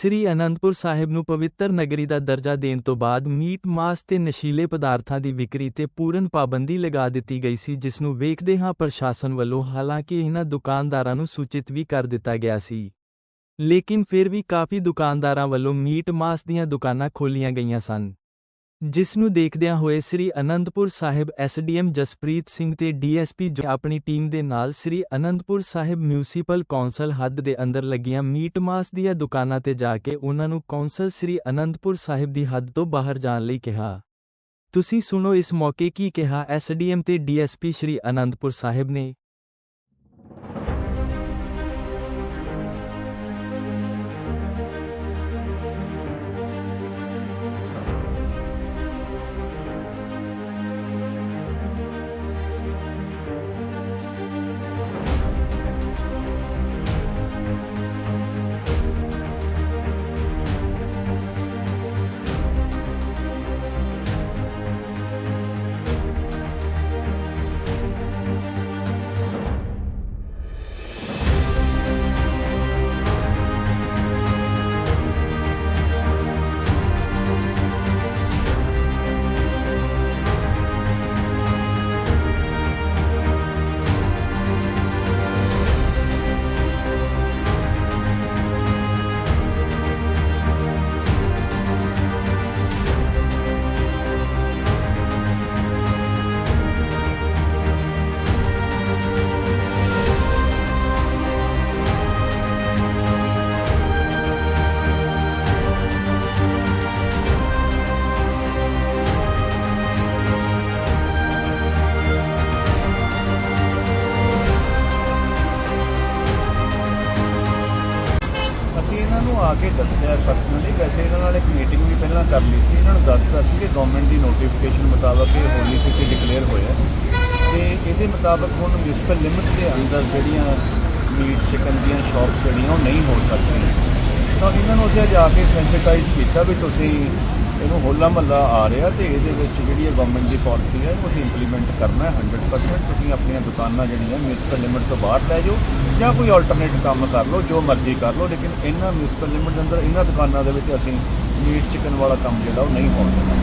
ਸ੍ਰੀ ਅਨੰਦਪੁਰ ਸਾਹਿਬ ਨੂੰ ਪਵਿੱਤਰ ਨਗਰੀ ਦਾ ਦਰਜਾ ਦੇਣ ਤੋਂ ਬਾਅਦ ਮੀਟ ਮਾਸ ਤੇ ਨਸ਼ੀਲੇ ਪਦਾਰਥਾਂ ਦੀ ਵਿਕਰੀ ਤੇ ਪੂਰਨ ਪਾਬੰਦੀ ਲਗਾ ਦਿੱਤੀ ਗਈ ਸੀ, ਜਿਸ ਨੂੰ ਵੇਖਦੇ ਹਾਂ ਪ੍ਰਸ਼ਾਸਨ ਵੱਲੋਂ ਹਾਲਾਂਕਿ ਇਹਨਾਂ ਦੁਕਾਨਦਾਰਾਂ ਨੂੰ ਸੂਚਿਤ ਵੀ ਕਰ ਦਿੱਤਾ ਗਿਆ ਸੀ। ਲੇਕਿਨ ਫਿਰ ਵੀ ਕਾਫੀ ਦੁਕਾਨਦਾਰਾਂ ਵੱਲੋਂ ਮੀਟ ਮਾਸ ਦੀਆਂ ਦੁਕਾਨਾਂ ਖੋਲੀਆਂ ਗਈਆਂ ਸਨ। ਜਿਸ ਨੂੰ ਦੇਖਦਿਆਂ ਹੋਏ ਸ੍ਰੀ ਅਨੰਦਪੁਰ ਸਾਹਿਬ ਐਸਡੀਐਮ ਜਸਪ੍ਰੀਤ ਸਿੰਘ ਤੇ ਡੀਐਸਪੀ ਜੋ ਆਪਣੀ ਟੀਮ ਦੇ ਨਾਲ ਸ੍ਰੀ ਅਨੰਦਪੁਰ ਸਾਹਿਬ ਮਿਊਨਿਸਪਲ ਕੌਂਸਲ ਹੱਦ ਦੇ ਅੰਦਰ ਲੱਗੀਆਂ ਮੀਟ ਮਾਸ ਦੀਆਂ ਦੁਕਾਨਾਂ ਤੇ ਜਾ ਕੇ ਉਹਨਾਂ ਨੂੰ ਕੌਂਸਲ ਸ੍ਰੀ ਅਨੰਦਪੁਰ ਸਾਹਿਬ ਦੀ ਹੱਦ ਤੋਂ ਬਾਹਰ ਜਾਣ ਲਈ ਕਿਹਾ। ਤੁਸੀਂ ਸੁਣੋ ਇਸ ਮੌਕੇ ਕੀ ਕਿਹਾ ਐਸਡੀਐਮ ਤੇ ਡੀਐਸਪੀ ਸ੍ਰੀ ਅਨੰਦਪੁਰ ਸਾਹਿਬ ਨੇ। ਅਸੀਂ ਇਹਨਾਂ ਨੂੰ ਆ ਕੇ ਦੱਸਿਆ ਪਰਸਨਲੀ ਵੈਸੇ ਇਹਨਾਂ ਨਾਲ ਇੱਕ ਮੀਟਿੰਗ ਵੀ ਪਹਿਲਾਂ ਕਰ ਲਈ ਸੀ, ਇਹਨਾਂ ਨੂੰ ਦੱਸਤਾ ਸੀ ਕਿ ਗਵਰਨਮੈਂਟ ਦੀ ਨੋਟੀਫਿਕੇਸ਼ਨ ਮੁਤਾਬਕ ਇਹ ਹੋਲੀ ਸਿਟੀ ਡਿਕਲੇਅਰ ਹੋਇਆ ਤੇ ਇਹਦੇ ਮੁਤਾਬਕ ਹੁਣ ਮਿਊਨਿਸਪਲ ਲਿਮਿਟ ਦੇ ਅੰਦਰ ਜਿਹੜੀਆਂ ਮੀਟ ਚਿਕਨ ਦੀਆਂ ਸ਼ਾਪਸ ਜਿਹੜੀਆਂ, ਉਹ ਨਹੀਂ ਹੋ ਸਕਦੀਆਂ। ਤਾਂ ਇਹਨਾਂ ਨੂੰ ਅਸੀਂ ਜਾ ਕੇ ਸੈਂਸਿਟਾਈਜ਼ ਕੀਤਾ ਵੀ ਤੁਸੀਂ ਇਹਨੂੰ ਹੋਲਾ ਮਹੱਲਾ ਆ ਰਿਹਾ ਤੇ ਇਹਦੇ ਵਿੱਚ ਜਿਹੜੀ ਹੈ ਗਵਰਨਮੈਂਟ ਦੀ ਪਾਲਿਸੀ ਹੈ, ਉਹ ਅਸੀਂ ਇੰਪਲੀਮੈਂਟ ਕਰਨਾ ਹੈ 100% ਤੁਸੀਂ ਆਪਣੀਆਂ ਦੁਕਾਨਾਂ ਜਿਹੜੀਆਂ ਮਿਊਨਿਸਪਲ ਲਿਮਿਟ ਤੋਂ ਬਾਹਰ ਲੈ ਜਾਓ ਜਾਂ ਕੋਈ ਆਲਟਰਨੇਟ ਕੰਮ ਕਰ ਲਓ, ਜੋ ਮਰਜ਼ੀ ਕਰ ਲਓ, ਲੇਕਿਨ ਇਹਨਾਂ ਮਿਊਨਿਸਪਲ ਲਿਮਿਟ ਦੇ ਅੰਦਰ ਇਹਨਾਂ ਦੁਕਾਨਾਂ ਦੇ ਵਿੱਚ ਅਸੀਂ ਮੀਟ ਚਿਕਨ ਵਾਲਾ ਕੰਮ ਜਿਹੜਾ ਉਹ ਨਹੀਂ ਹੋਣ ਦੇਣਾ।